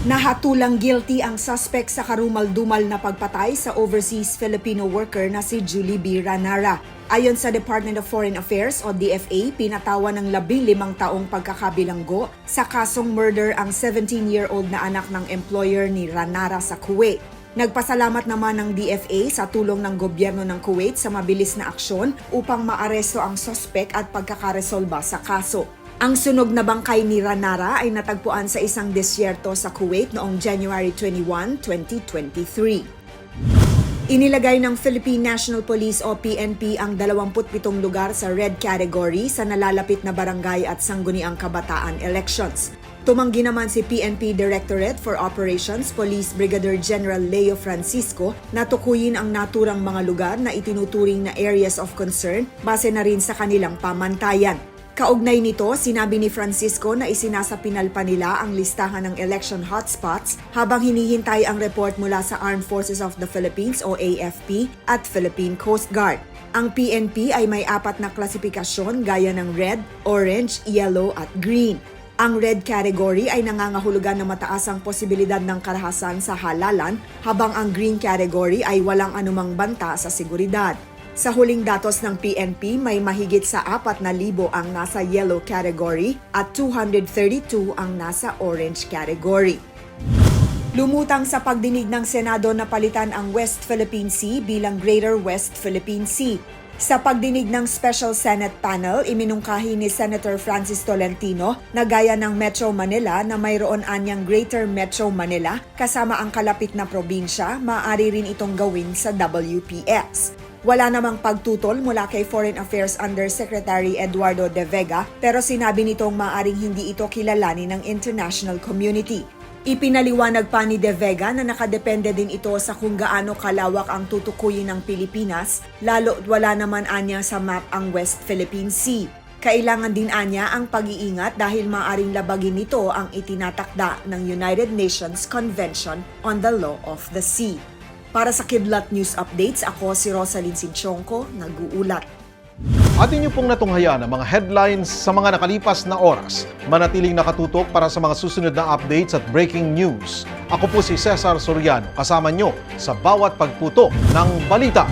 Nahatulang guilty ang suspect sa karumal-dumal na pagpatay sa overseas Filipino worker na si Julie B. Ranara. Ayon sa Department of Foreign Affairs o DFA, pinatawan ng 15 taong pagkakabilanggo sa kasong murder ang 17-year-old na anak ng employer ni Ranara sa Kuwait. Nagpasalamat naman ng DFA sa tulong ng gobyerno ng Kuwait sa mabilis na aksyon upang maaresto ang suspect at pagkakaresolba sa kaso. Ang sunog na bangkay ni Ranara ay natagpuan sa isang disyerto sa Kuwait noong January 21, 2023. Inilagay ng Philippine National Police o PNP ang 27 lugar sa red category sa nalalapit na barangay at sangguniang kabataan elections. Tumanggi naman si PNP Directorate for Operations Police Brigadier General Leo Francisco na tukuyin ang naturang mga lugar na itinuturing na areas of concern base na rin sa kanilang pamantayan. Kaugnay nito, sinabi ni Francisco na isinasapinal pa nila ang listahan ng election hotspots habang hinihintay ang report mula sa Armed Forces of the Philippines o AFP at Philippine Coast Guard. Ang PNP ay may apat na klasifikasyon gaya ng red, orange, yellow at green. Ang red category ay nangangahulugan na mataas ang posibilidad ng karahasan sa halalan habang ang green category ay walang anumang banta sa seguridad. Sa huling datos ng PNP, may mahigit sa 4,000 ang nasa yellow category at 232 ang nasa orange category. Lumutang sa pagdinig ng Senado na palitan ang West Philippine Sea bilang Greater West Philippine Sea. Sa pagdinig ng Special Senate Panel, iminungkahi ni Senator Francis Tolentino na gaya ng Metro Manila na mayroon anyang Greater Metro Manila kasama ang kalapit na probinsya, maaari rin itong gawin sa WPS. Wala namang pagtutol mula kay Foreign Affairs Undersecretary Eduardo De Vega pero sinabi nitong maaring hindi ito kilalanin ng international community. Ipinaliwanag pa ni De Vega na nakadepende din ito sa kung gaano kalawak ang tutukuyin ng Pilipinas, lalo wala naman anya sa map ang West Philippine Sea. Kailangan din anya ang pag-iingat dahil maaring labagin nito ang itinatakda ng United Nations Convention on the Law of the Sea. Para sa Kidlat News Updates, ako si Rosalyn Sinchonko, nag-uulat. Atin niyo pong natunghayan ang mga headlines sa mga nakalipas na oras. Manatiling nakatutok para sa mga susunod na updates at breaking news. Ako po si Cesar Soriano, kasama niyo sa bawat pagputo ng balita.